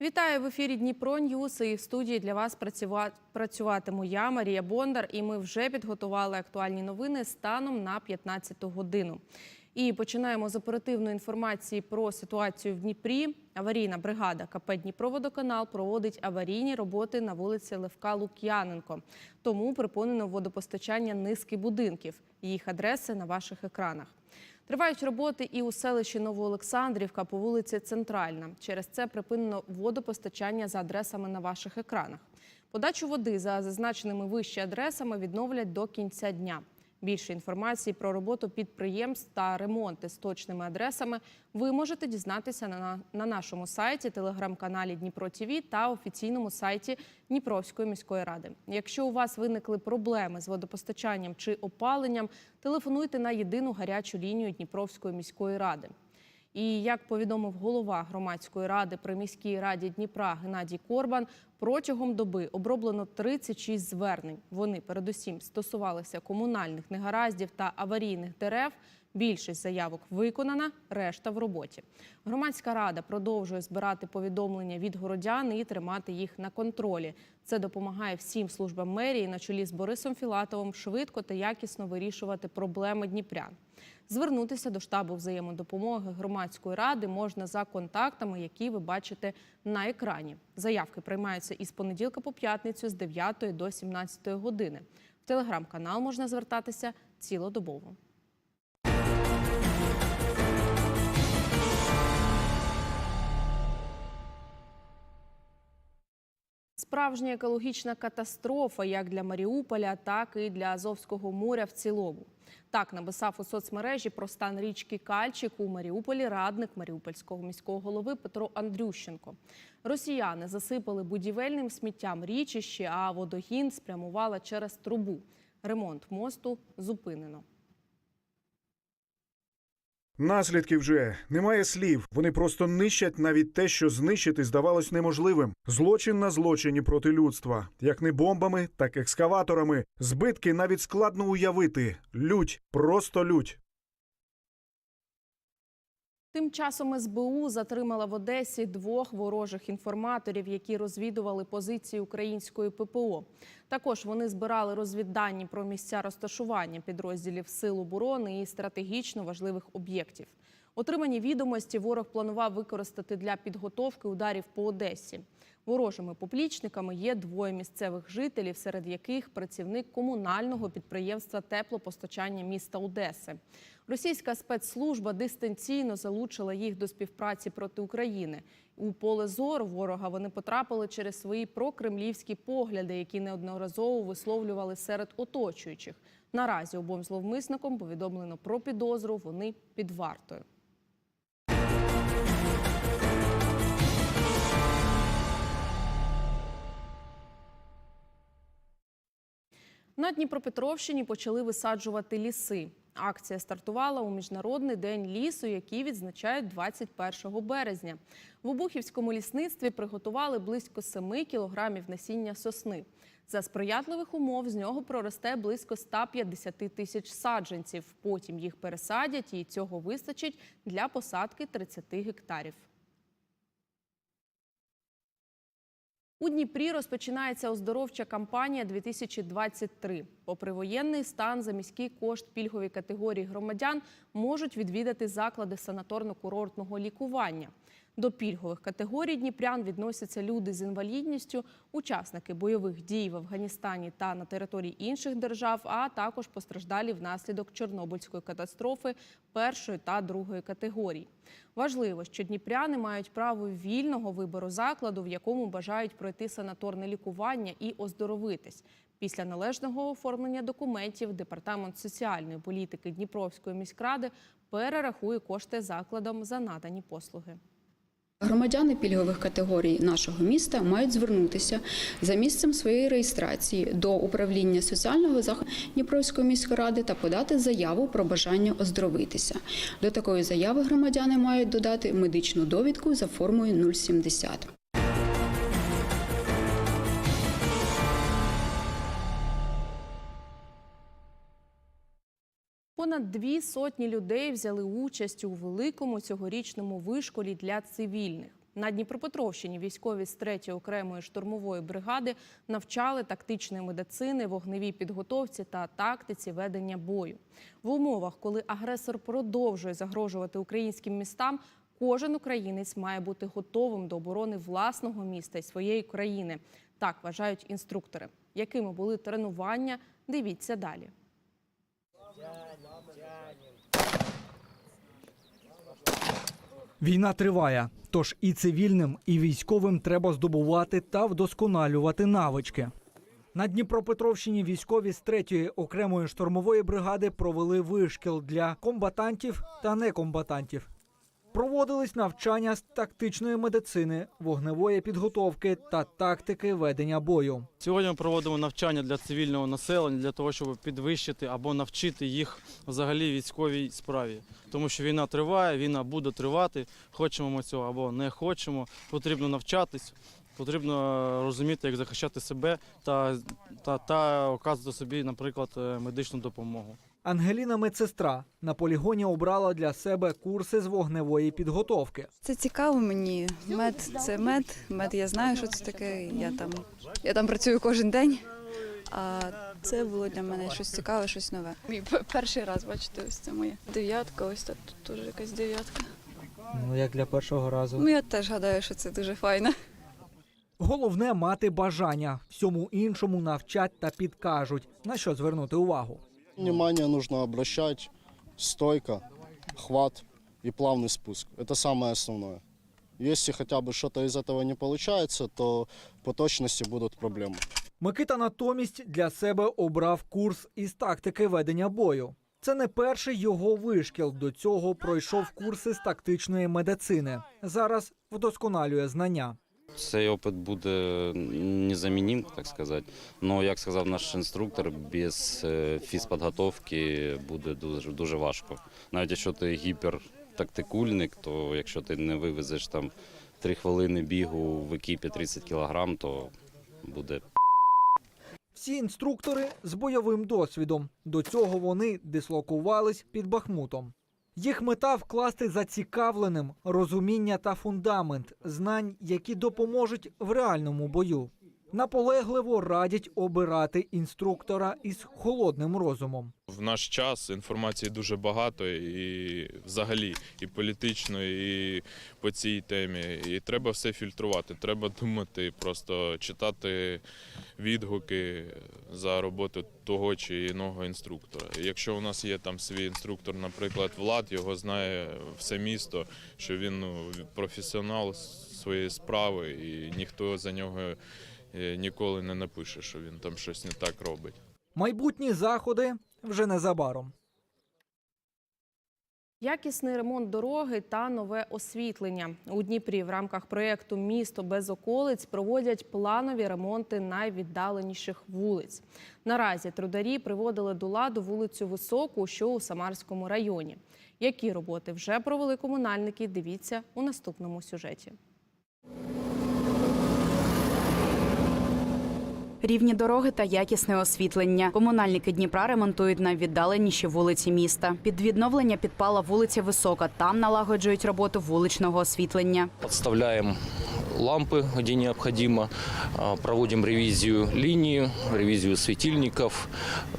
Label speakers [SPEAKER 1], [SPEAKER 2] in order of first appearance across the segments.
[SPEAKER 1] Вітаю в ефірі Дніпро Ньюс. І в студії для вас працюва- працюватиму я, Марія Бондар. І ми вже підготували актуальні новини станом на 15 годину. І починаємо з оперативної інформації про ситуацію в Дніпрі. Аварійна бригада КП Дніпроводоканал проводить аварійні роботи на вулиці Левка Лук'яненко. Тому припинено водопостачання низки будинків. Їх адреси на ваших екранах. Тривають роботи і у селищі Новоолександрівка по вулиці Центральна. Через це припинено водопостачання за адресами на ваших екранах. Подачу води за зазначеними вище адресами відновлять до кінця дня. Більше інформації про роботу підприємств та ремонти з точними адресами ви можете дізнатися на, на нашому сайті, телеграм-каналі Дніпро ТІВІ та офіційному сайті Дніпровської міської ради. Якщо у вас виникли проблеми з водопостачанням чи опаленням, телефонуйте на єдину гарячу лінію Дніпровської міської ради. І як повідомив голова громадської ради при міській раді Дніпра Геннадій Корбан, протягом доби оброблено 36 звернень. Вони передусім стосувалися комунальних негараздів та аварійних дерев. Більшість заявок виконана, решта в роботі. Громадська рада продовжує збирати повідомлення від городян і тримати їх на контролі. Це допомагає всім службам мерії на чолі з Борисом Філатовим швидко та якісно вирішувати проблеми дніпрян. Звернутися до штабу взаємодопомоги громадської ради можна за контактами, які ви бачите на екрані. Заявки приймаються із понеділка по п'ятницю з 9 до 17 години. В телеграм-канал можна звертатися цілодобово. Справжня екологічна катастрофа як для Маріуполя, так і для Азовського моря в цілому. Так написав у соцмережі про стан річки Кальчик у Маріуполі радник Маріупольського міського голови Петро Андрющенко. Росіяни засипали будівельним сміттям річище, а водогін спрямувала через трубу. Ремонт мосту зупинено.
[SPEAKER 2] Наслідки вже немає слів. Вони просто нищать навіть те, що знищити здавалось неможливим. Злочин на злочині проти людства, як не бомбами, так екскаваторами. Збитки навіть складно уявити. Лють, просто лють.
[SPEAKER 1] Тим часом СБУ затримала в Одесі двох ворожих інформаторів, які розвідували позиції української ППО. Також вони збирали розвіддані про місця розташування підрозділів Сил оборони і стратегічно важливих об'єктів. Отримані відомості ворог планував використати для підготовки ударів по Одесі. Ворожими поплічниками є двоє місцевих жителів, серед яких працівник комунального підприємства теплопостачання міста Одеси. Російська спецслужба дистанційно залучила їх до співпраці проти України. У поле зору ворога вони потрапили через свої прокремлівські погляди, які неодноразово висловлювали серед оточуючих. Наразі обом зловмисникам повідомлено про підозру. Вони під вартою. На Дніпропетровщині почали висаджувати ліси. Акція стартувала у міжнародний день лісу, який відзначають 21 березня. В Обухівському лісництві приготували близько 7 кілограмів насіння сосни. За сприятливих умов з нього проросте близько 150 тисяч саджанців. Потім їх пересадять, і цього вистачить для посадки 30 гектарів. У Дніпрі розпочинається оздоровча кампанія 2023. Попри воєнний стан, за міський кошт пільгові категорії громадян можуть відвідати заклади санаторно-курортного лікування. До пільгових категорій дніпрян відносяться люди з інвалідністю, учасники бойових дій в Афганістані та на території інших держав, а також постраждалі внаслідок Чорнобильської катастрофи першої та другої категорій. Важливо, що дніпряни мають право вільного вибору закладу, в якому бажають пройти санаторне лікування і оздоровитись. Після належного оформлення документів департамент соціальної політики Дніпровської міськради перерахує кошти закладам за надані послуги.
[SPEAKER 3] Громадяни пільгових категорій нашого міста мають звернутися за місцем своєї реєстрації до управління соціального захисту Дніпровської міської ради та подати заяву про бажання оздоровитися. До такої заяви громадяни мають додати медичну довідку за формою 070.
[SPEAKER 1] Понад дві сотні людей взяли участь у великому цьогорічному вишколі для цивільних. На Дніпропетровщині військові з 3-ї окремої штурмової бригади навчали тактичної медицини, вогневій підготовці та тактиці ведення бою. В умовах, коли агресор продовжує загрожувати українським містам, кожен українець має бути готовим до оборони власного міста і своєї країни. Так вважають інструктори. Якими були тренування, дивіться далі.
[SPEAKER 4] Війна триває, тож і цивільним, і військовим треба здобувати та вдосконалювати навички. На Дніпропетровщині військові з 3-ї окремої штурмової бригади провели вишкіл для комбатантів та некомбатантів. Проводились навчання з тактичної медицини, вогневої підготовки та тактики ведення бою.
[SPEAKER 5] Сьогодні ми проводимо навчання для цивільного населення для того, щоб підвищити або навчити їх взагалі військовій справі. Тому що війна триває, війна буде тривати. Хочемо ми цього або не хочемо. Потрібно навчатись, потрібно розуміти, як захищати себе та, та, та оказувати собі, наприклад, е, медичну допомогу.
[SPEAKER 4] Ангеліна медсестра на полігоні обрала для себе курси з вогневої підготовки.
[SPEAKER 6] Це цікаво мені. Мед це мед. Мед я знаю, що це таке. Я там, я там працюю кожен день. А це було для мене щось цікаве, щось нове. Мій перший раз, бачите, ось це моє. Дев'ятка, ось тут теж якась дев'ятка.
[SPEAKER 4] Ну як для першого разу.
[SPEAKER 6] Ну я теж гадаю, що це дуже файно.
[SPEAKER 4] Головне мати бажання. Всьому іншому навчать та підкажуть, на що звернути увагу.
[SPEAKER 7] Внимание нужно обращать, стойка, хват и плавный спуск. Это самое основное. Если хотя бы что-то из этого не получается, то по точности будут проблемы.
[SPEAKER 4] Микита натомість для себе обрав курс із тактики ведення бою. Це не перший його вишкіл. До цього пройшов курси з тактичної медицини. Зараз вдосконалює знання.
[SPEAKER 8] Цей опит буде незаміним, так сказати. Ну, як сказав наш інструктор, без е, фізпідготовки буде дуже, дуже важко. Навіть якщо ти гіпертактикульник, то якщо ти не вивезеш там 3 хвилини бігу в екіпі 30 кілограм, то буде
[SPEAKER 4] Всі інструктори з бойовим досвідом. До цього вони дислокувались під Бахмутом. Їх мета вкласти зацікавленим розуміння та фундамент знань, які допоможуть в реальному бою. Наполегливо радять обирати інструктора із холодним розумом.
[SPEAKER 9] В наш час інформації дуже багато і взагалі і політично, і по цій темі. І треба все фільтрувати. Треба думати, просто читати відгуки за роботу того чи іного інструктора. Якщо у нас є там свій інструктор, наприклад, Влад, його знає все місто, що він ну, професіонал своєї справи, і ніхто за нього ніколи не напише, що він там щось не так робить.
[SPEAKER 4] Майбутні заходи вже незабаром.
[SPEAKER 1] Якісний ремонт дороги та нове освітлення у Дніпрі в рамках проєкту Місто без околиць проводять планові ремонти найвіддаленіших вулиць. Наразі трударі приводили до ладу вулицю Високу, що у Самарському районі. Які роботи вже провели комунальники? Дивіться у наступному сюжеті.
[SPEAKER 10] Рівні дороги та якісне освітлення. Комунальники Дніпра ремонтують найвіддаленіші вулиці міста. Під відновлення підпала вулиця Висока. Там налагоджують роботу вуличного освітлення.
[SPEAKER 11] Подставляем лампы, где необходимо, а, проводим ревизию линии, ревизию светильников,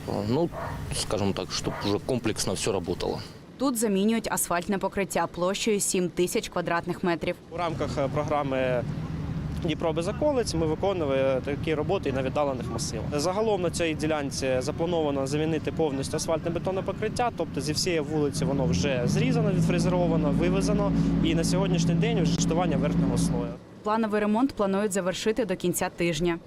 [SPEAKER 11] а, ну, скажем так, чтобы уже комплексно все работало.
[SPEAKER 10] Тут замінюють асфальтне покриття площею 7 тисяч квадратних метрів.
[SPEAKER 12] У рамках е, програми Дніпро без околиць ми виконували такі роботи і на віддалених масивах. Загалом на цій ділянці заплановано замінити повністю асфальтне бетонне покриття, тобто зі всієї вулиці воно вже зрізано, відфрезеровано, вивезено. І на сьогоднішній день вже штування верхнього слою.
[SPEAKER 10] Плановий ремонт планують завершити до кінця тижня.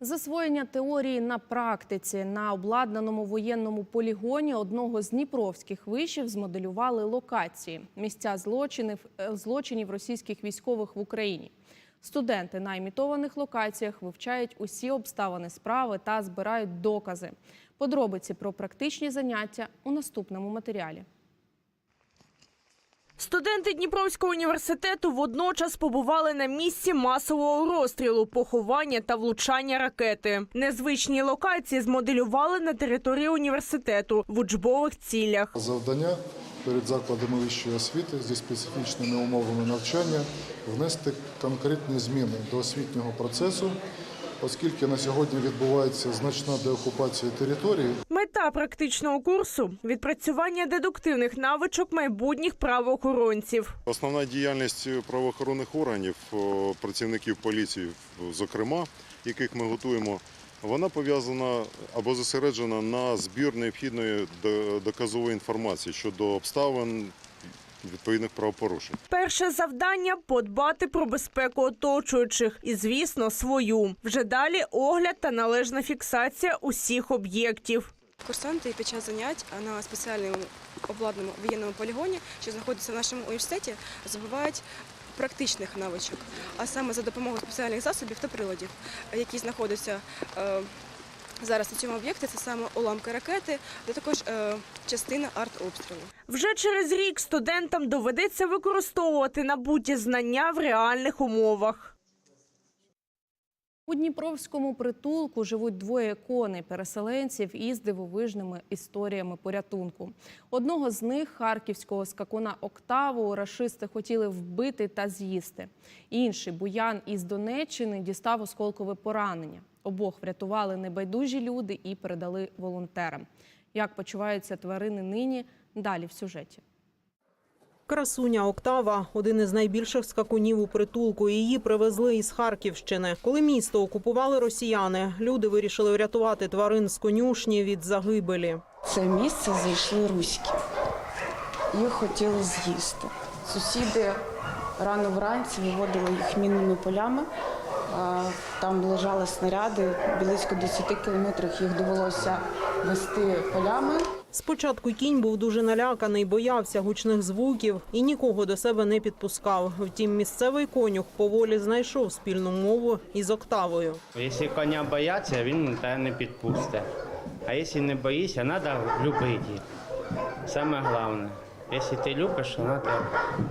[SPEAKER 1] Засвоєння теорії на практиці на обладнаному воєнному полігоні одного з дніпровських вишів змоделювали локації місця злочинів, е, злочинів російських військових в Україні. Студенти на імітованих локаціях вивчають усі обставини справи та збирають докази. Подробиці про практичні заняття у наступному матеріалі.
[SPEAKER 13] Студенти Дніпровського університету водночас побували на місці масового розстрілу, поховання та влучання ракети. Незвичні локації змоделювали на території університету в учбових цілях.
[SPEAKER 14] Завдання перед закладами вищої освіти зі специфічними умовами навчання внести конкретні зміни до освітнього процесу, оскільки на сьогодні відбувається значна деокупація території.
[SPEAKER 13] Мета практичного курсу відпрацювання дедуктивних навичок майбутніх правоохоронців.
[SPEAKER 15] Основна діяльність правоохоронних органів, працівників поліції, зокрема, яких ми готуємо, вона пов'язана або зосереджена на збір необхідної до- доказової інформації щодо обставин відповідних правопорушень.
[SPEAKER 13] Перше завдання подбати про безпеку оточуючих і, звісно, свою. Вже далі огляд та належна фіксація усіх об'єктів.
[SPEAKER 6] Курсанти під час занять на спеціальному обладнаному воєнному полігоні, що знаходиться в нашому університеті, здобувають практичних навичок, а саме за допомогою спеціальних засобів та приладів, які знаходяться е, зараз на цьому об'єкті. Це саме уламки ракети, та також е, частина артобстрілу.
[SPEAKER 13] Вже через рік студентам доведеться використовувати набуті знання в реальних умовах.
[SPEAKER 1] У Дніпровському притулку живуть двоє коней переселенців із дивовижними історіями порятунку. Одного з них, харківського скакуна Октаву, рашисти хотіли вбити та з'їсти. Інший буян із Донеччини дістав осколкове поранення. Обох врятували небайдужі люди і передали волонтерам. Як почуваються тварини нині? Далі в сюжеті.
[SPEAKER 13] Красуня Октава один із найбільших скакунів у притулку. Її привезли із Харківщини. Коли місто окупували росіяни, люди вирішили врятувати тварин з конюшні від загибелі.
[SPEAKER 6] Це місце зайшли руські. Їх хотіли з'їсти. Сусіди рано вранці виводили їх мінними полями. Там лежали снаряди, близько 10 кілометрів їх довелося вести полями.
[SPEAKER 13] Спочатку кінь був дуже наляканий, боявся гучних звуків і нікого до себе не підпускав. Втім, місцевий конюх поволі знайшов спільну мову із Октавою.
[SPEAKER 12] Якщо коня бояться, він тебе не підпустить. А якщо не боїшся, треба любити. Саме головне. Якщо ти любиш, вона тебе,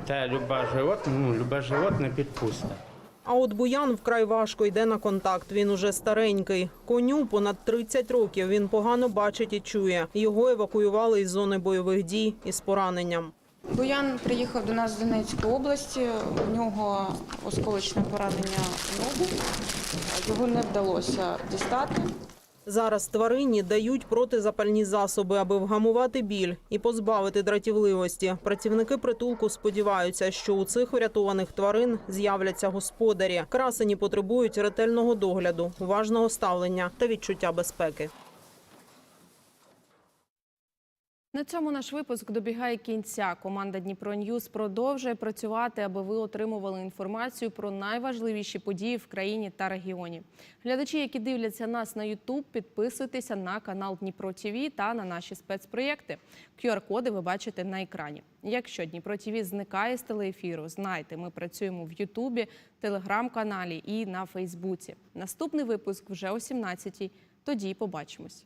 [SPEAKER 12] те люба животне, ну, любе животне підпустить.
[SPEAKER 13] А от Буян вкрай важко йде на контакт. Він уже старенький. Коню понад 30 років. Він погано бачить і чує. Його евакуювали із зони бойових дій із пораненням.
[SPEAKER 6] Буян приїхав до нас з Донецької області. У нього осколочне поранення в ногу. Його не вдалося дістати.
[SPEAKER 13] Зараз тварині дають протизапальні засоби, аби вгамувати біль і позбавити дратівливості. Працівники притулку сподіваються, що у цих врятованих тварин з'являться господарі. Красені потребують ретельного догляду, уважного ставлення та відчуття безпеки.
[SPEAKER 1] На цьому наш випуск добігає кінця. Команда Дніпро Ньюз продовжує працювати, аби ви отримували інформацію про найважливіші події в країні та регіоні. Глядачі, які дивляться нас на Ютуб, підписуйтеся на канал Дніпро ТВ та на наші спецпроєкти. QR-коди ви бачите на екрані. Якщо Дніпро ТВ зникає з телеефіру, знайте, ми працюємо в Ютубі, телеграм-каналі і на Фейсбуці. Наступний випуск вже о 17-й. Тоді побачимось.